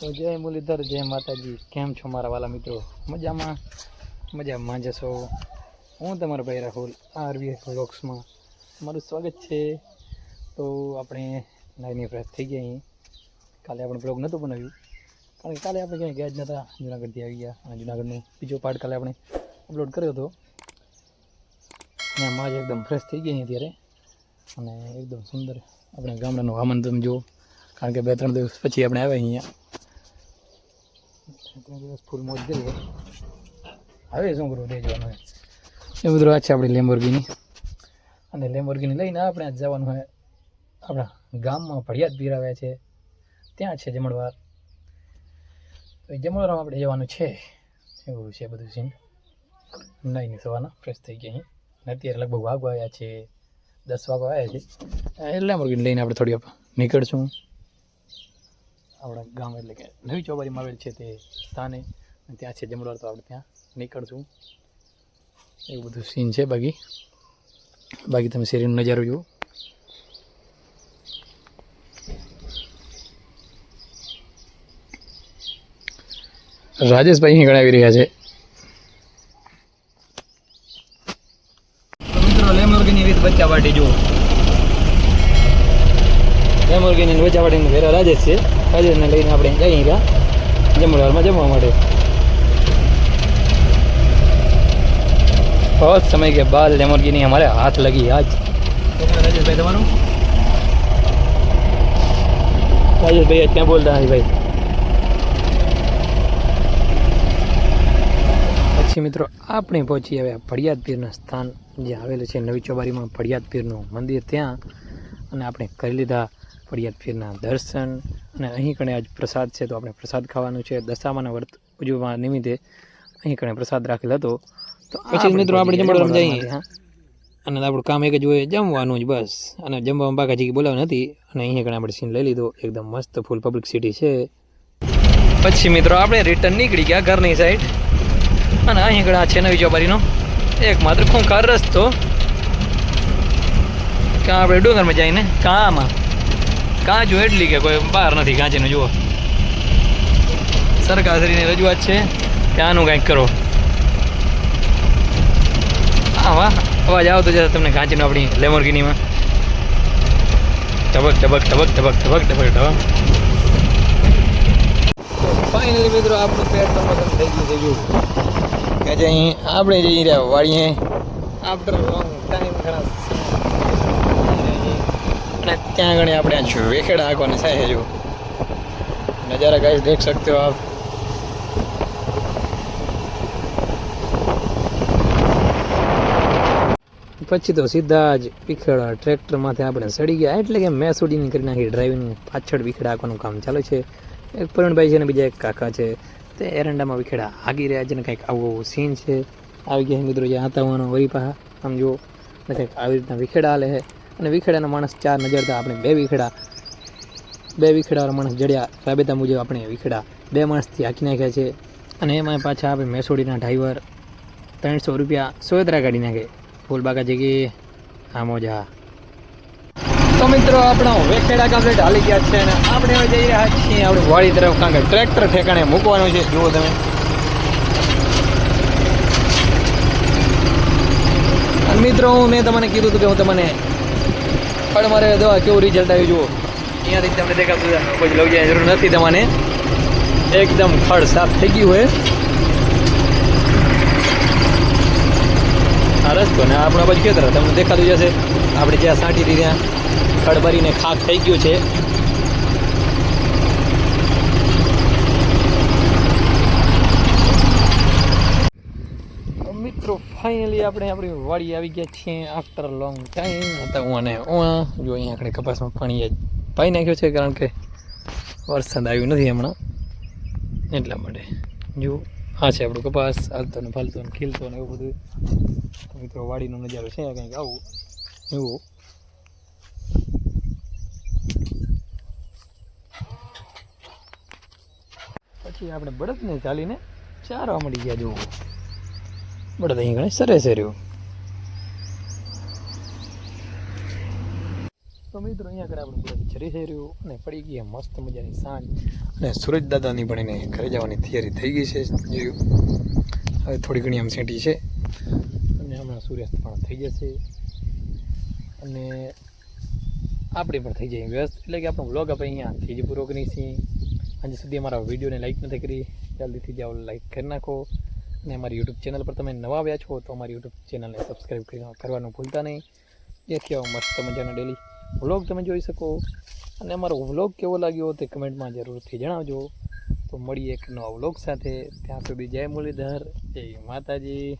તો જય મુરલીધર, જય માતાજી. કેમ છો મારા વાલા મિત્રો? મજામાં? મજામાં જશો હું તમારો ભાઈ રાહુલ, આરવી વ્લોગ્સમાં તમારું સ્વાગત છે. તો આપણે નાઈની ફ્રેશ થઈ ગયા અહીં. કાલે આપણે બ્લોગ નહોતું બનાવ્યું. કારણ કે કાલે આપણે ક્યાંય ગયા જ નહોતા જુનાગઢથી આવી ગયા અને જુનાગઢનો બીજો પાર્ટ કાલે આપણે અપલોડ કર્યો હતો. ત્યાં માજ એકદમ ફ્રેશ થઈ ગઈ અત્યારે. અને એકદમ સુંદર આપણે ગામડાનું હવામાન તમે જુઓ. કારણ કે બે ત્રણ દિવસ પછી આપણે આવ્યા અહીંયા. ત્રણ દિવસ ફૂલ મોજ આવે હવે શું કરવું તે જવાનું હોય એ બધું આ છે આપણી લેમ્બોર્ગીની અને લેમ્બોર્ગીની લઈને આપણે આજ જવાનું હોય આપણા ગામમાં ભડિયાદ પીરાવ્યા છે. ત્યાં છે જમણવાર. તો એ જમણવારમાં આપણે જવાનું છે. એવું છે બધું સીન નહીં સવારના ફ્રેશ થઈ ગયા અહીં. અત્યારે લગભગ વાગો આવ્યા છે. દસ વાગો આવ્યા છે. લેમ્બોર્ગીની લઈને આપણે થોડી નીકળશું. આપણા ગામ એટલે કે નવી ચોબારીમાં આવેલ છે તે સ્થાને. અને ત્યાં છે જમણવાર તો આપણે ત્યાં નીકળશું. એવું બધું સીન છે બાકી. બાકી તમે શેરીનો નજારો જુઓ. રાજેશભાઈ અહીં ગણાવી રહ્યા છે મિત્રો લેમોર્ગીની વિથ બચ્ચા પાર્ટી જુઓ લેમોર્ગીની વજાવાડીને ઘેરા રાજેશ છે. રાજેશને લઈને આપણે જઈએ ત્યાં જમણવારમાં જમવા માટે. બહુ સમય કે બાદ લેમોર્ગીની અમારે હાથ લગી આજ. રાજેશભાઈ તમારું? રાજેશભાઈ ક્યાં બોલતા હજી ભાઈ? પછી મિત્રો આપણે પહોંચી હવે ફળિયાદ પીરના સ્થાન. જે આવેલું છે નવી ચોબારીમાં ફળિયાદપીરનું મંદિર ત્યાં. અને આપણે કરી લીધા ભડિયાદ પીરના દર્શન અને અહીં કણે આજ પ્રસાદ છે તો આપણે પ્રસાદ ખાવાનું છે. દશામાના વ્રત ઉજવવા નિમિત્તે અહીં કણે પ્રસાદ રાખેલ હતો. તો પછી મિત્રો આપણે જમણવારમાં જઈએ અને આપણું કામ એક જ હોય જમવાનું જ બસ. અને જમવામાં બાકાજી બોલાવી હતી અને અહીંયા કણે આપણે સીન લઈ લીધો. એકદમ મસ્ત ફૂલ પબ્લિક સિટી છે. પછી મિત્રો આપણે રિટર્ન નીકળી ગયા ઘરની સાઈડ અને અહીં આ છે નવી ચોબારીનો એકમાત્ર ખૂંખાર રસ્તો. કાં આપણે ડુંગરમાં જઈને કાંમાં. કાંચું એટલી કે કોઈ બહાર નથી કાંચીનું જુઓ. સરકારશ્રીની રજૂઆત છે કે આનું કંઈક કરો. હા, વાહ, અવાજ આવતો જશે તમને કાંચીનો આપણી લેમોરગીનીમાં ટબક ટબક ટબક ટબક ટબક ટબક ટબક ફાઇનલી મિત્રો, આપણું પેટ તો થઈ ગયું છે ગયું. કે જે અહીં આપણે જઈ રહ્યા વાળીએ આફ્ટર લોંગ ટાઈમ ઘણા અને ત્યાં આગળ આપણે આ વેખેડા હાંકવાની થાય નજારા ગાઈ દેખ શકતે હો આપ. પછી તો સીધા જ પીખેડા ટ્રેક્ટરમાંથી આપણે સડી ગયા. એટલે કે મેં સુડીની કરી નાખી ડ્રાઈવિંગ પાછળ વિખેડા આખવાનું કામ ચાલે છે. એક પરણભાઈ છે ને બીજા એક કાકા છે. તે એરંડામાં વિખેડા હાગી રહ્યા છે ને કંઈક આવો સીન છે. આવી ગયા મિત્રો જે હાથાવાનો વરી પાહા આમ જુઓ કંઈક આવી રીતના વિખેડા હાલે છે. અને વિખેડાના માણસ ચાર નજરતા આપણે બે વિખેડા, બે વિખેડાવાળા માણસ જડ્યા. રાબેતા મુજબ આપણે વિખેડા બે માણસથી હાંકી નાખ્યા છે. અને એમાં પાછા આપણે મેસોડીના ડ્રાઈવર ત્રણસો રૂપિયા સોયત્રા કાઢી નાખે. ફૂલબાગા જગ્યાએ આ મોજા. તો મિત્રો, આપણા વેખેડા કમ્પ્લીટ હાલી ગયા છે અને આપણે હવે જઈ રહ્યા છીએ આપણે વાડી તરફ. કારણ કે ટ્રેક્ટર ઠેકાણે મૂકવાનું છે. જુઓ તમે. મિત્રો, હું મેં તમને કીધું હતું કે હું તમને ફળ મારે દવા કેવું રિઝલ્ટ આવ્યું, જુઓ. અહીંયાથી તમને દેખાતું કોઈ લઈ જાય જરૂર નથી તમને. એકદમ ખડ સાફ થઈ ગયું હોય. આ રસ્તો ને આપણા પછી ખેતર, તમને દેખાતું જશે આપણે જ્યાં સાંટી દીધા ખડ ભરીને ખાક થઈ ગયું છે મિત્રો ફાઇનલી આપણે આપણી વાડી આવી ગયા છીએ આફ્ટર લોંગ ટાઈમ હતા હું અને હું જો અહીંયા આપણે કપાસમાં પાણી પાઈ નાખ્યો છે કારણ કે વરસાદ આવ્યું નથી હમણાં. એટલા માટે. જો, આ છે આપણું કપાસ હાલતો ને ફાલતો ને ખીલતો ને એવું બધું. મિત્રો, વાડીનો નજારો છે કંઈક આવું. એવું પછી આપણે બળદને ચાલીને ચારવા મળી ગયા, જુઓ. બળદ અહીં ઘણી સરસ રહ્યું તો મિત્રો અહીંયા આગળ આપણું બુલેટ ચરી થઈ રહ્યું અને પડી ગઈ મસ્ત મજાની સાંજ અને સુરજદાદાની એને ઘરે જવાની તૈયારી થઈ ગઈ છે જોયું હવે થોડી ઘણી આમ સેટી છે અને હમણાં સૂર્યાસ્ત પણ થઈ જશે અને આપણે પણ થઈ જઈએ વ્યસ્ત એટલે કે આપણો બ્લોગ આપણે અહીંયાથી જ પૂરો કરીએ હજી સુધી અમારા વિડીયોને લાઈક નથી કરી જલ્દીથી જાઓ લાઈક કરી નાખો અને અમારી યુટ્યુબ ચેનલ પર તમે નવા આવ્યા છો તો અમારી યુટ્યુબ ચેનલને સબસ્ક્રાઈબ કરવાનું ભૂલતા નહીં. જેથી આવો મસ્ત મજાનો ડેલી વ્લોગ તમે જોઈ શકો. અને અમારો વ્લોગ કેવો લાગ્યો તે કમેન્ટમાં જરૂરથી જણાવજો. તો મળીએ એક નવા વ્લોગ સાથે. ત્યાં સુધી જય મુરલીધર, જય માતાજી.